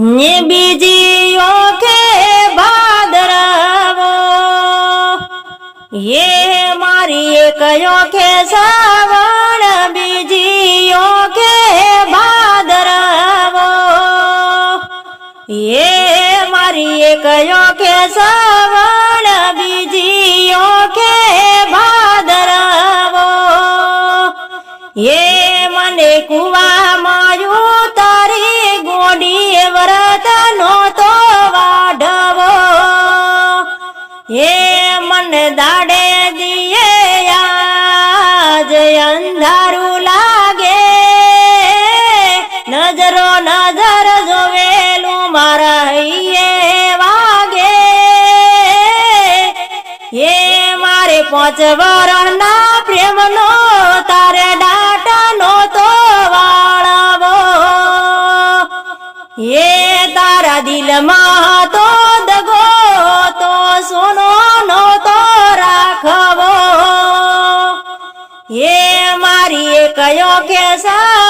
ને બીજી ઓખે ભાદરવો. એ મારી એક ઓખે સવણ બીજી ઓખે ભાદરવો. એ મારી એક ઓખે સવણ બીજી ઓખે ભાદરવો. એ મને કુવામાં એ મન દાડે દિયે આજ અંધારું લાગે. નજરો નજર જોવેલું મારા હૈયે વાગે. એ મારે પાંચ વરના પ્રેમનો, તારે ડાટાનો તો વાળવો એ તારા દિલમાં તો એ મારી કયો કે સાવણ બીજી